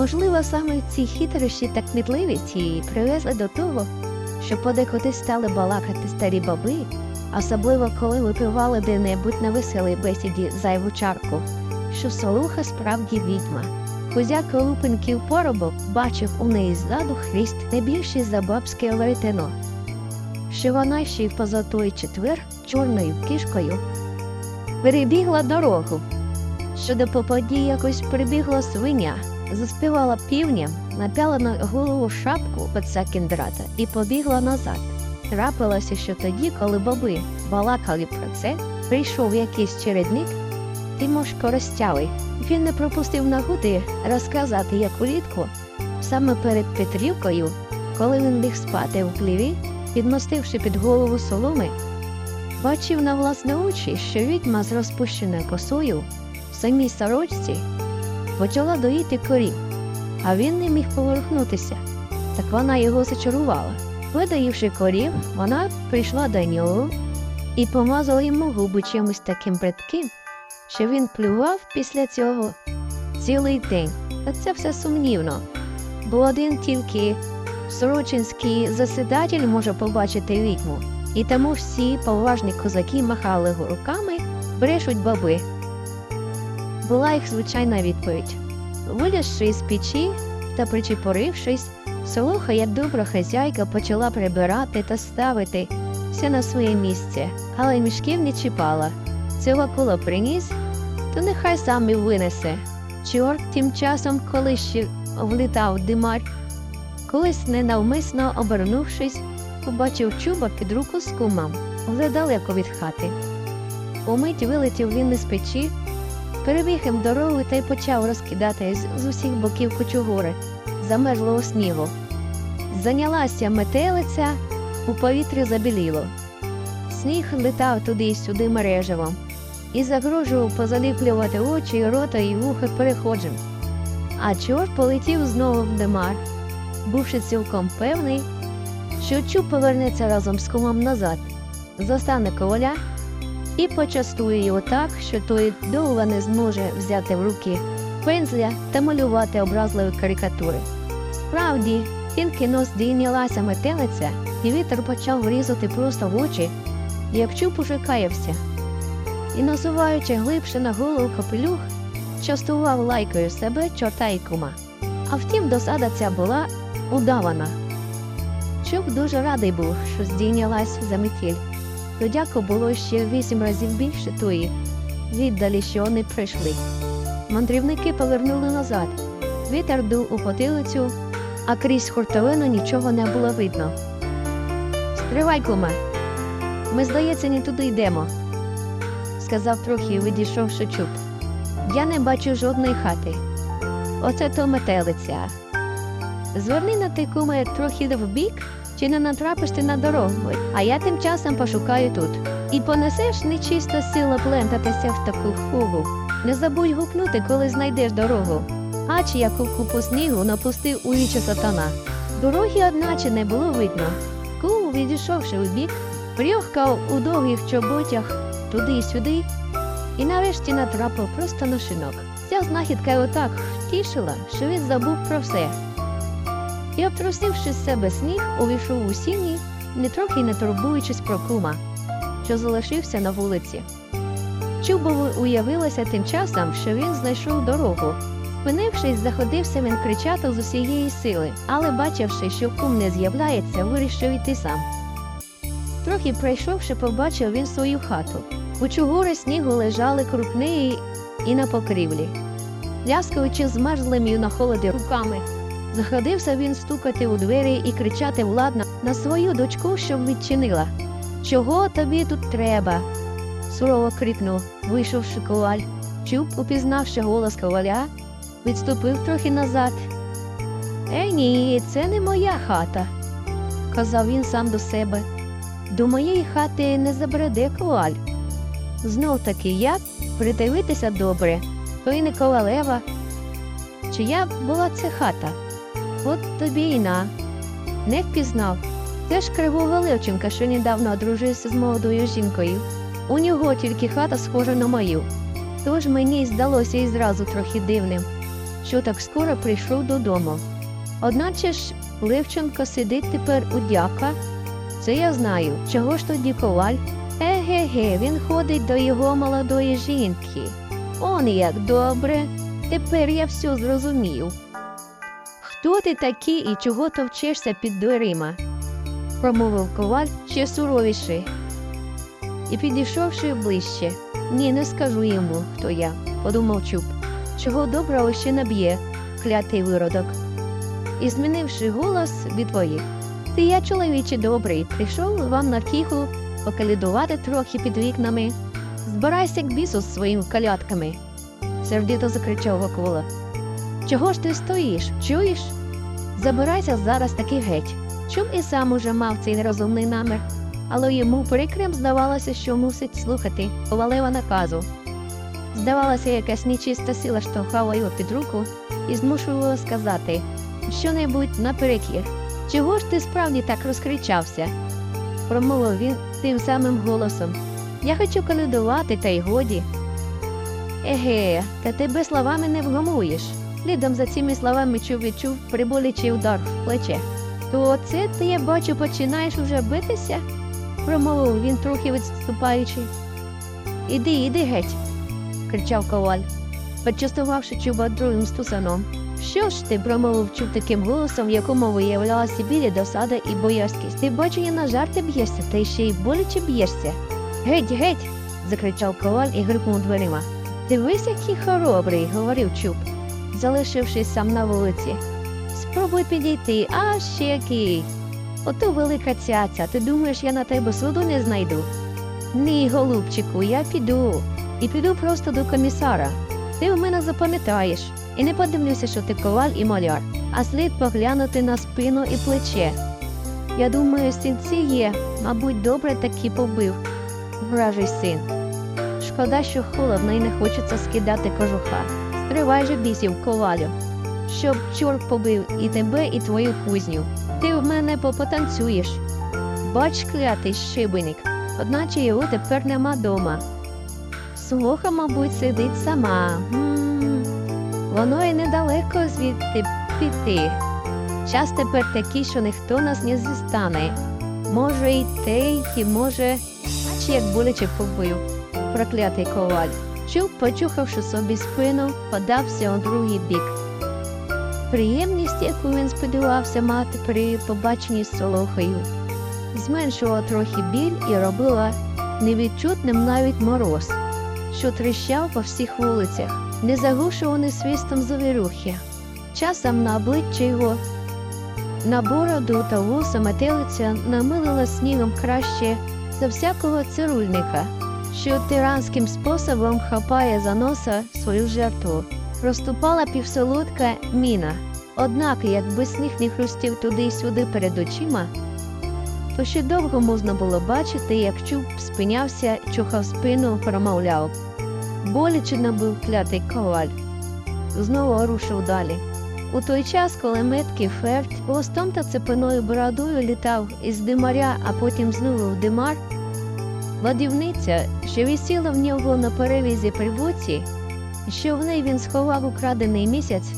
Можливо, саме ці хитрощі та кмітливість її привезли до того, що подекуди стали балакати старі баби, особливо коли випивали де-небудь на веселій бесіді зайву чарку, що солуха справді відьма. Кузяка лупенків поробок бачив у неї ззаду хвіст не більший за бабське веретено, що вона ще й поза той четвер чорною кішкою перебігла дорогу, що до попаді якось прибігла свиня, заспівала півням, напяла на голову шапку паца кіндрата і побігла назад. Трапилося, що тоді, коли баби балакали про це, прийшов якийсь чередник Тимошко Розтявий. Він не пропустив нагоди розказати, як улітку, саме перед Петрівкою, коли він ліг спати в пліві, підмостивши під голову соломи, бачив на власне очі, що відьма з розпущеною косою в самій сорочці почала доїти корів, а він не міг поворухнутися. Так вона його зачарувала. Видаївши корів, вона прийшла до нього і помазала йому губи чимось таким бридким, що він плював після цього цілий день. Та це все сумнівно, бо один тільки сорочинський засідатель може побачити відьму, і тому всі поважні козаки махали руками, брешуть баби. Була їх звичайна відповідь. Вилізши з печі та причепорившись, Солоха, як добра хазяйка, почала прибирати та ставити все на своє місце, але мішків не чіпала. Цього куло приніс, то нехай сам і винесе. Чорт тим часом, коли ще влітав димар, колись ненавмисно обернувшись, побачив чуба під руку з кумом, вже далеко від хати. Умить вилетів він із печі, перебіг їм дорогу та й почав розкидати з, усіх боків кучугури, замерзлого снігу. Зайнялася метелиця, у повітрі забіліло. Сніг летав туди й сюди мереживом і загрожував позаліплювати очі, рота і вуха переходжим. А чорт полетів знову в димар, бувши цілком певний, що чуб повернеться разом з кумом назад, застане коваля і почастує його так, що той довго не зможе взяти в руки пензля та малювати образливі карикатури. Справді, тільки нос дійнялася метелиця, і вітер почав врізати просто в очі, як чуб уже каявся. І, насуваючи глибше на голову капелюх, частував лайкою себе чорта й кума. А втім, досада ця була удавана. Чуб дуже радий був, що здійнялась за метіль. Додяко було ще вісім разів більше тої, віддалі, що вони прийшли. Мандрівники повернули назад. Вітер дув у потилицю, а крізь хуртовину нічого не було видно. Стривай, куме, ми, здається, не туди йдемо, сказав трохи, відійшовши чуб. Я не бачу жодної хати. Оце то метелиця. Зверни на ти, куме, трохи вбік, чи не натрапиш ти на дорогу, а я тим часом пошукаю тут. І понесеш нечиста сила плентатися в таку хугу. Не забудь гукнути, коли знайдеш дорогу. Ач яку купу снігу напустив у вічі сатана. Дороги, одначе, не було видно. Кум, відійшовши у бік, прьохкав у довгих чоботях туди й сюди, і нарешті натрапив просто на шинок. Ця знахідка його так втішила, що він забув про все. І, обтрусивши з себе сніг, увійшов у сіні, не трохи не турбуючись про кума, що залишився на вулиці. Чубову уявилося тим часом, що він знайшов дорогу. Спинившись, заходився він кричати з усієї сили, але, бачивши, що кум не з'являється, вирішив йти сам. Трохи пройшовши, побачив він свою хату. У чугури снігу лежали крупни і на покрівлі. Ляскаючи змерзлими на холоді руками, заходився він стукати у двері і кричати владно на свою дочку, щоб відчинила. Чого тобі тут треба? сурово крикнув, вийшовши коваль. Чуб, упізнавши голос коваля, відступив трохи назад. Е, ні, це не моя хата, казав він сам до себе. До моєї хати не забреде коваль. Знов таки я придивитися добре, то й не ковалева. Чия була це хата? От тобі й на. Не впізнав. Це ж Кривоголевченка, що недавно одружився з молодою жінкою. У нього тільки хата схожа на мою. Тож мені й здалося і зразу трохи дивним, що так скоро прийшов додому. Одначе ж Левченко сидить тепер у дяка. Це я знаю. Чого ж тоді коваль? Еге-ге, він ходить до його молодої жінки. Он як добре. Тепер я все зрозумів. Хто ти такий і чого товчешся під дверима? промовив коваль ще суровіше. І підійшовши ближче, ні, не скажу йому, хто я, подумав чуб. Чого доброго ще наб'є, клятий виродок. І змінивши голос, відповів Ти я, чоловіче добрий, прийшов вам на втіху покалідувати трохи під вікнами. Збирайся к бісу з своїми калядками. сердито закричав Вакула. Чого ж ти стоїш? Чуєш? Забирайся зараз таки геть. Чуб і сам уже мав цей нерозумний намір, але йому прикрим здавалося, що мусить слухати повалива наказу. Здавалося, якась нечиста сила штовхала його під руку і змушувала сказати що-небудь наперекір. Чого ж ти справді так розкричався? промовив він тим самим голосом. Я хочу колядувати, та й годі. Еге, та тебе словами не вгамуєш. Слідом за цими словами чув відчув приболячий удар в плече. То це ти, я бачу, починаєш уже битися? промовив він трохи відступаючи. Іди, іди геть, кричав коваль, почастувавши чуба другим стусаном. Що ж ти промовив чув таким голосом, в якому виявлялася білі досада і боязкість. Ти бачу, я на жарти б'єшся, та ще й боляче б'єшся. Геть, геть. закричав коваль і грипнув дверима. Дивись, який хоробрий, говорив чуб, залишившись сам на вулиці. Спробуй підійти, а ще який. Ото велика цяця, ти думаєш, я на тебе суду не знайду? Ні, голубчику, я піду. І піду просто до комісара. Ти в мене запам'ятаєш. І не подивлюся, що ти коваль і маляр, а слід поглянути на спину і плече. Я думаю, стільці є, мабуть, добре таки побив. Вражий син. Шкода, що холодно і не хочеться скидати кожуха. Стривай же бісів, ковалю, щоб чорт побив і тебе, і твою кузню. Ти в мене попотанцюєш. Бач, клятий щебеник, одначе його тепер нема дома. Слуха, мабуть, сидить сама. М, Воно і недалеко звідти піти. Час тепер такий, що ніхто нас не зістане. Може, і те, і може, наче як боляче побив, проклятий коваль. Чув, почухавши собі спину, подався у другий бік. Приємність, яку він сподівався мати при побаченні з Солохою, зменшувала трохи біль і робила невідчутним навіть мороз, що тріщав по всіх вулицях, не заглушуваний свистом завірухи. Часом на обличчя його, на бороду та вуса метелиця намилила снігом краще за всякого цирульника, що тиранським способом хапає за носа свою жертву. Проступала півсолодка міна. Однак, якби сніг не хрустів туди й сюди перед очима, то ще довго можна було бачити, як чуб спинявся, чухав спину, промовляв. Боляче набив клятий коваль. Знову рушив далі. У той час, коли меткий ферт хвостом та цепиною бородою літав із димаря, а потім знову в димар, ладівниця, що висіла в нього на перевізі при боці, що в неї він сховав украдений місяць,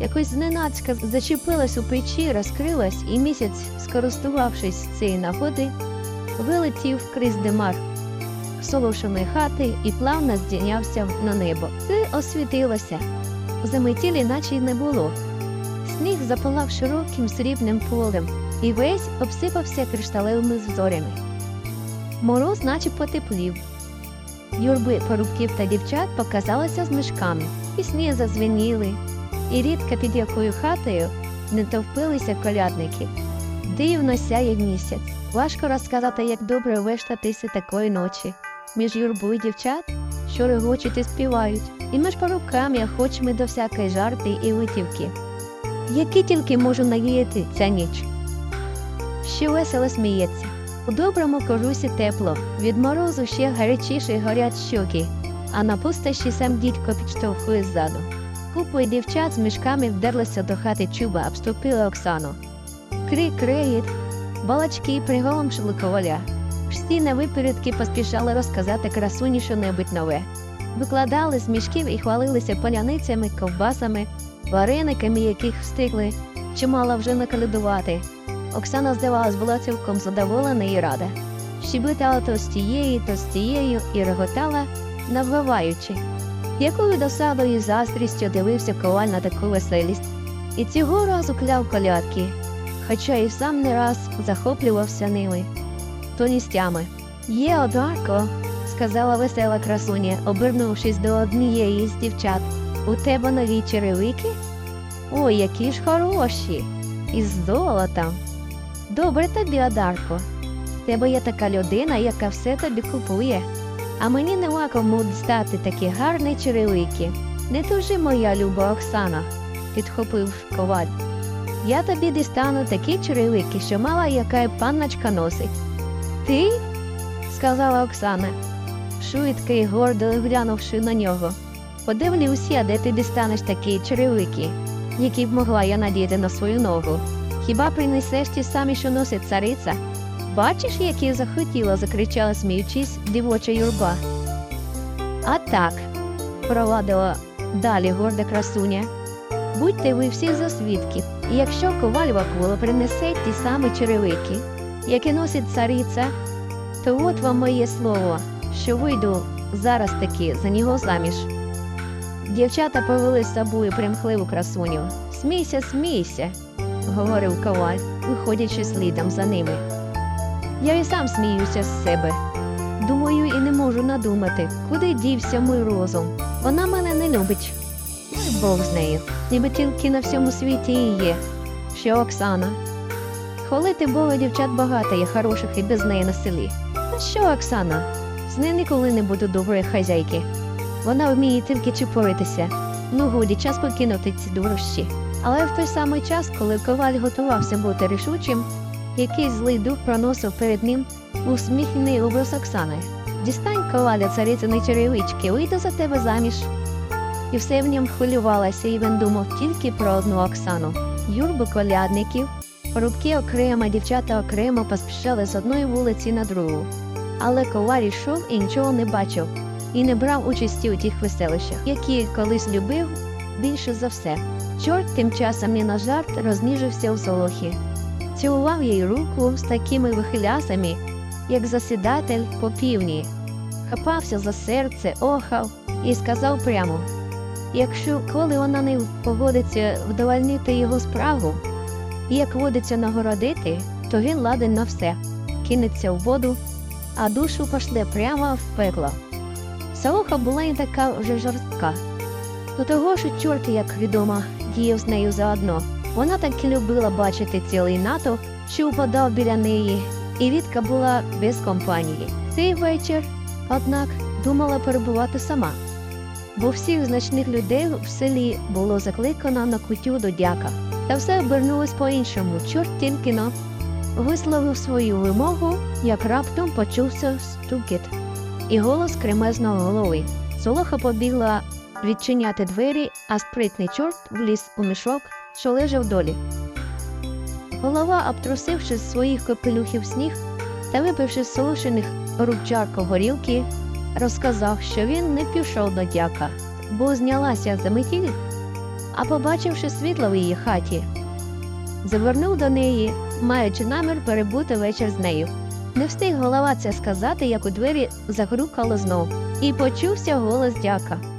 якось зненацька зачепилась у печі, розкрилась, і місяць, скористувавшись цієї нагоди, вилетів крізь димар солошеної хати і плавно здійнявся на небо. Це освітилося. Заметілі наче й не було. Сніг запалав широким срібним полем і весь обсипався кришталевими зорями. Мороз наче потеплів. Юрби порубків та дівчат показалися з мішками, пісні зазвеніли, і рідко під якою хатою не товпилися колядники. Дивно сяє місяць. Важко розказати, як добре вештатися такої ночі. Між юрбою дівчат, що регочуть і співають, і між порубками охочими до всякої жарти і витівки. Які тільки можу наїти ця ніч. Ще весело сміється. У доброму кожусі тепло, від морозу ще гарячіше горять щоки, а на пустощі сам дідько підштовхує ззаду. Купою дівчат з мішками вдерлися до хати чуба, обступили Оксану. Крик, крейт, балачки приголомшили коваля. Всі на випередки поспішали розказати красуні що-небудь нове. Викладали з мішків і хвалилися поляницями, ковбасами, варениками яких встигли чимало вже наколядувати. Оксана, здавалось, була цілком задоволена і рада. Щебетала то з тією, то з тією і реготала, навиваючи. Якою досадою і заздрістю дивився коваль на таку веселість. І цього разу кляв колядки, хоча і сам не раз захоплювався ними. Тоністями. Є Одарко, сказала весела красуня, обернувшись до однієї з дівчат. У тебе нові черевики? Ой, які ж хороші! Із золотом. Добре тобі, Одарко. Тебе є така людина, яка все тобі купує. А мені нема кому дістати такі гарні черевики. Не тужи, моя люба Оксана, підхопив коваль. Я тобі дістану такі черевики, що мала яка панночка носить. Ти? сказала Оксана, швидко і гордо глянувши на нього. Подивлюся, де ти дістанеш такі черевики, які б могла я надіти на свою ногу. Хіба принесеш ті самі, що носить цариця? Бачиш, які захотіла, закричала, сміючись, дівоча юрба. А так, провадила далі горда красуня. Будьте ви всі за свідків, і якщо коваль Вакула принесе ті самі черевики, які носить цариця, то от вам моє слово, що вийду зараз таки за нього заміж. Дівчата повели з собою примхливу красуню. Смійся, смійся, говорив коваль, виходячи слідом за ними. Я і сам сміюся з себе. Думаю, і не можу надумати, куди дівся мій розум. Вона мене не любить. Ну Бог з нею, ніби тільки на всьому світі і є, що Оксана. Хвалити Бога дівчат багато є хороших і без неї на селі. А що Оксана? З нею ніколи не буду доброї хазяйки. Вона вміє тільки чепуритися. Ну годі, час покинути ці дурощі. Але в той самий час, коли коваль готувався бути рішучим, якийсь злий дух проносив перед ним усміхнений образ Оксани. Дістань коваля царицини черевички, вийду за тебе заміж. І все в ньому хвилювалося, і він думав тільки про одну Оксану. Юрби колядників, порубки окремо, дівчата окремо поспішали з одної вулиці на другу. Але коваль йшов і нічого не бачив, і не брав участі у тих веселищах, які колись любив більше за все. Чорт тим часом не на жарт розніжився у солохі. Цілував їй руку з такими вихилясами, як засідатель по півні, хапався за серце, охав і сказав прямо якщо коли вона не погодиться вдовольнити його справу, як водиться нагородити, то він ладен на все, кинеться в воду, а душу пошле прямо в пекло. Сауха була не така вже жорстка. До того ж, чорт, як відомо, діяв з нею заодно. Вона так любила бачити цілий НАТО, що упадав біля неї, і Вітка була без компанії. Цей вечір, однак, думала перебувати сама, бо всіх значних людей в селі було закликано на кутю до дяка. Та все обернулось по-іншому. Чорт тільки висловив свою вимогу, як раптом почувся стукіт і голос кремезного голови. Солоха побігла відчиняти двері, а спритний чорт вліз у мішок, що лежав долі. Голова, обтрусивши з своїх капелюхів сніг та випивши з солошених рук чарку горілки, розказав, що він не пішов до дяка, бо знялася за метіль, а побачивши світло в її хаті, завернув до неї, маючи намір перебути вечір з нею. Не встиг голова це сказати, як у двері загрукало знов, і почувся голос дяка.